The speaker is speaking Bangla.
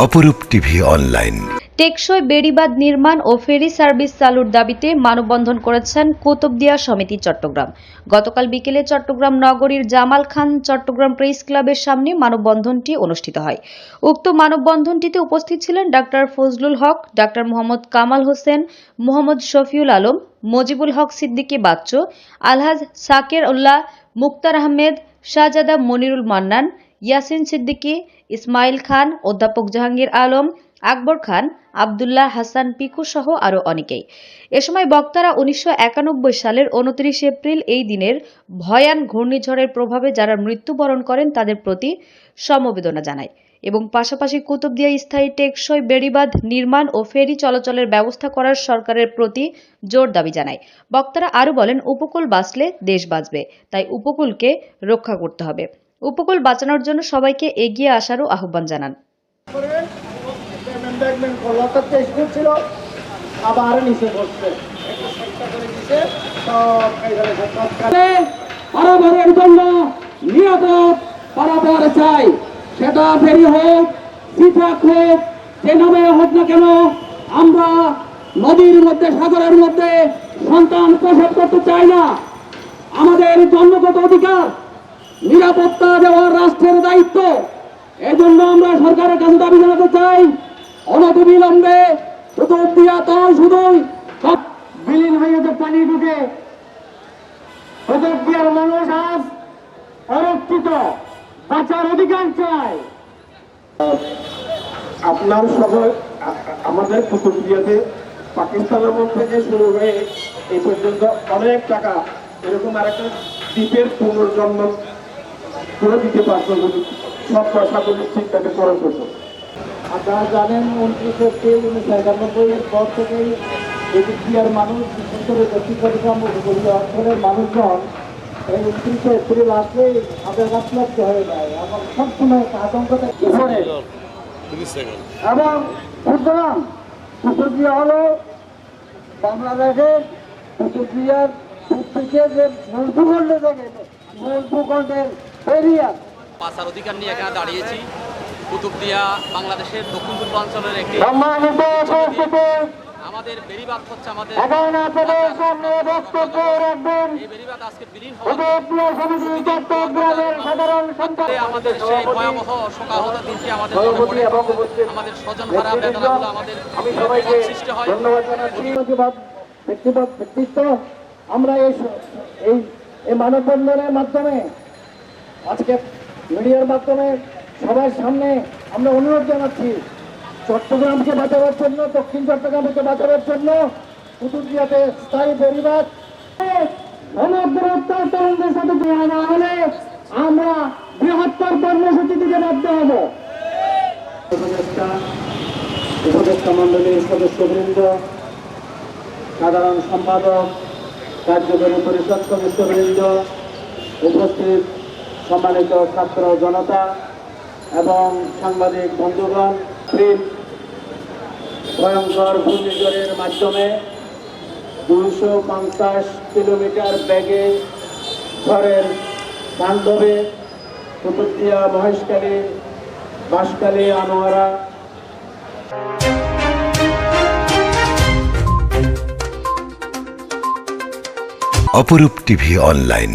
অপরূপ টিভি অনলাইন। টেকসই বেড়িবাঁধ নির্মাণ ও ফেরি সার্ভিস চালুর দাবিতে মানববন্ধন করেছেন কুতুবদিয়া সমিতি চট্টগ্রাম। গতকাল বিকেলে চট্টগ্রাম নগরীর জামাল খান চট্টগ্রাম প্রেস ক্লাবের সামনে মানববন্ধনটি অনুষ্ঠিত হয়। উক্ত মানববন্ধনটিতে উপস্থিত ছিলেন ডাক্তার ফজলুল হক, ডাক্তার মোহাম্মদ কামাল হোসেন, মোহাম্মদ শফিউল আলম, মজিবুল হক সিদ্দিকী বাচ্চু, আলহাজ সাকের উল্লাহ, মুক্তার আহমেদ, শাহজাদা মনিরুল মান্নান, ইয়াসিন সিদ্দিকী ইসমাইল খান, অধ্যাপক জাহাঙ্গীর আলম, আকবর খান, আবদুল্লাহ হাসান পিকু সহ আরও অনেকেই। এ সময় বক্তারা উনিশশো একানব্বই সালের উনত্রিশ এপ্রিল এই দিনের ভয়ান ঘূর্ণিঝড়ের প্রভাবে যারা মৃত্যুবরণ করেন তাদের প্রতি সমবেদনা জানায় এবং পাশাপাশি কুতুবদিয়া স্থায়ী টেকসই বেড়িবাঁধ নির্মাণ ও ফেরি চলাচলের ব্যবস্থা করার সরকারের প্রতি জোর দাবি জানায়। বক্তারা আরও বলেন, উপকূল বাঁচলে দেশ বাঁচবে, তাই উপকূলকে রক্ষা করতে হবে। উপকূল বাঁচানোর জন্য সবাইকে এগিয়ে আসারও আহ্বান জানান। আবার নিচে জন্য নিরাপদ চাই। সেটা ফেরি হোক হোক যে নামে হোক না কেন আমরা নদীর মধ্যে সাগরের মধ্যে সন্তান প্রসব করতে চাই না। আমাদের জন্মগত অধিকার নিরাপত্তা দেওয়ার রাষ্ট্রের দায়িত্ব। এজন্য আমরা সরকারের কাছে দাবি জানাতে চাই, অনতিবিলম্বে দিয়া বিলীন হয়ে যে পানি ঢুকে প্রযুক্তির মানুষ আজ অরক্ষিত, বাঁচার অধিকার চায়। আপনার সহ আমাদের কুতুবদিয়াতে পাকিস্তানের মধ্যে থেকে শুরু হয়ে এই পর্যন্ত অনেক টাকা, এরকম আরেকটা দ্বীপের পুনর্জন্ম করে দিতে পারতো যদি সব পয়সাগুলো ঠিকভাবে খরচ হতো। আপনারা জানেন উনত্রিশ এপ্রিল উনিশশো একানব্বই এর পর থেকেই প্রযুক্তির মানুষ বিশেষ করে দক্ষিণ অঞ্চলের মানুষজন এই উনত্রিশে এপ্রিল আসলেই তাদের গাছলক্ষ হয়ে যায় এবং সবসময় আতঙ্কতে পড়ে এবং সুতরাং কুতুবদিয়া হলো বাংলাদেশের কুতুবদিয়ার থেকে যে মূল ভূখণ্ড থেকে মূল ভূখণ্ডের বাঁচার অধিকার নিয়ে এখানে দাঁড়িয়েছি। কুতুবদিয়া বাংলাদেশের দক্ষিণ পূর্বাঞ্চলের একটি আমাদের বেড়িবাঁধ হচ্ছে আমাদের এই বেড়িবাঁধ আজকে বিলীন আমাদের সেই ভয়াবহ শোকাহত দিনটি আমাদের আমাদের স্বজন হারা বেদনাগুলো আমাদের সৃষ্টি হয়। ব্যক্তিগত ব্যক্তিগত ব্যক্তিত্ব। আমরা এই এই মানববন্ধনের মাধ্যমে আজকে মিডিয়ার মাধ্যমে সবার সামনে আমরা অনুরোধ জানাচ্ছি, চট্টগ্রামকে বাঁচাবার জন্য, দক্ষিণ চট্টগ্রামকে বাঁচাবার জন্য কুতুবদিয়াতে স্থায়ী পরিবার। আমরা বৃহত্তর সাধারণ সম্পাদক, কার্যকরী পরিষদ সদস্যবৃন্দ উপস্থিত। সম্মানিত ছাত্র জনতা এবং সাংবাদিক বন্ধুগণ ভয়ঙ্কর ঘূর্ণিঝড়ের মাধ্যমে দুইশো পঞ্চাশ কিলোমিটার বেগে ঝড়ের বান্ধবে কুতুবদিয়া মহেশখালী, বাঁশখালী, আনোয়ারা। অপরূপ টিভি অনলাইন।